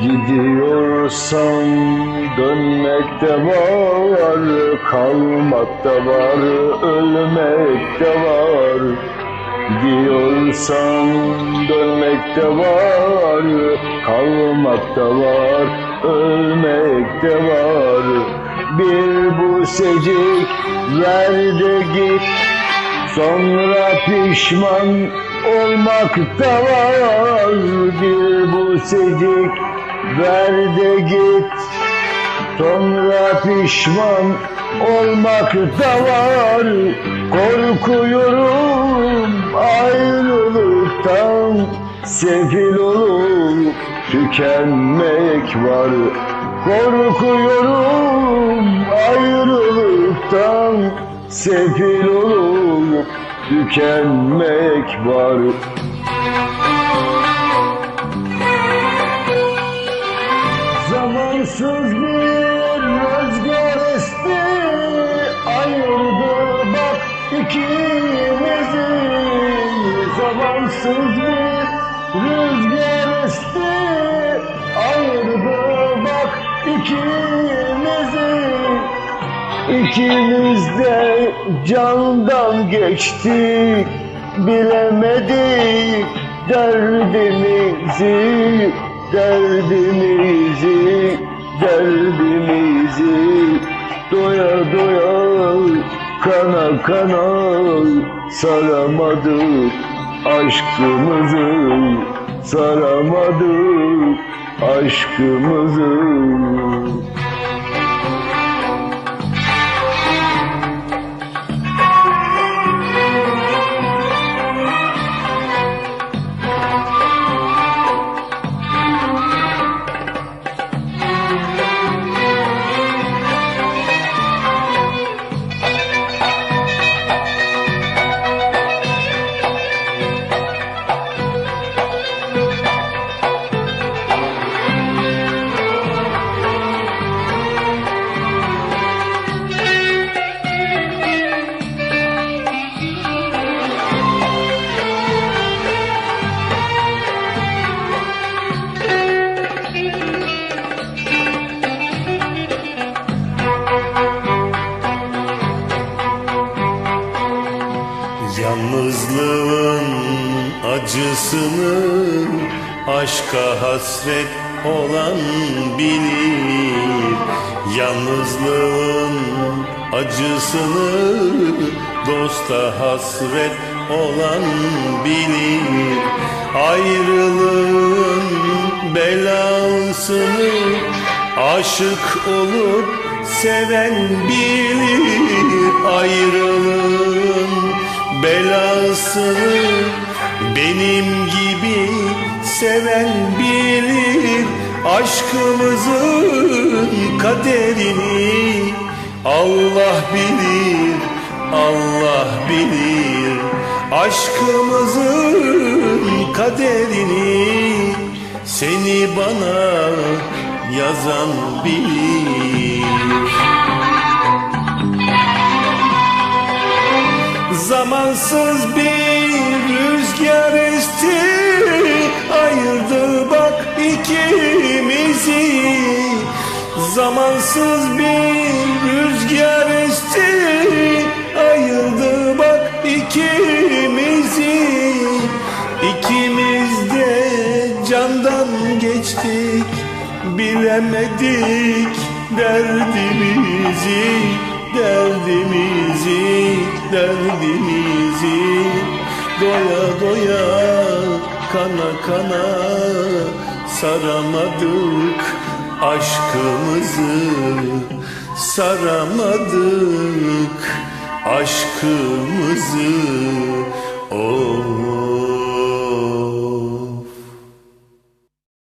Gidiyorsan dönmek de var, kalmak da var, ölmek de var. Gidiyorsan dönmek de var, kalmak da var, ölmek de var. Bir bu secik ver de git, Sonra pişman olmak da var Bir bu secik ver de git Sonra pişman olmak da var. Korkuyorum ayrılıktan Sefil olup tükenmek var. Korkuyorum ayrılıktan Sefil olup tükenmek var Zamansız bir rüzgar esti Ayırdı bak ikimizi Zamansız bir rüzgar esti Ayırdı bak ikimizi İkimiz de candan geçtik Bilemedik derdimizi Derdimizi, derdimizi Doya doya, kana kana Saramadık aşkımızı Saramadık aşkımızı Yalnızlığın acısını aşka hasret olan bilir. Yalnızlığın acısını dosta hasret olan bilir. Ayrılığın belasını aşık olup seven bilir. Ayrılığın belasını benim gibi seven bilir. Aşkımızın kaderini Allah bilir Allah bilir. Aşkımızın kaderini seni bana yazan bilir Zamansız bir rüzgar esti. Ayırdı bak ikimizi. Zamansız bir rüzgar esti. Ayırdı bak ikimizi. İkimiz de candan geçtik. Bilemedik derdimizi Derdimizi, derdimizi Doya doya kana kana saramadık aşkımızı saramadık aşkımızı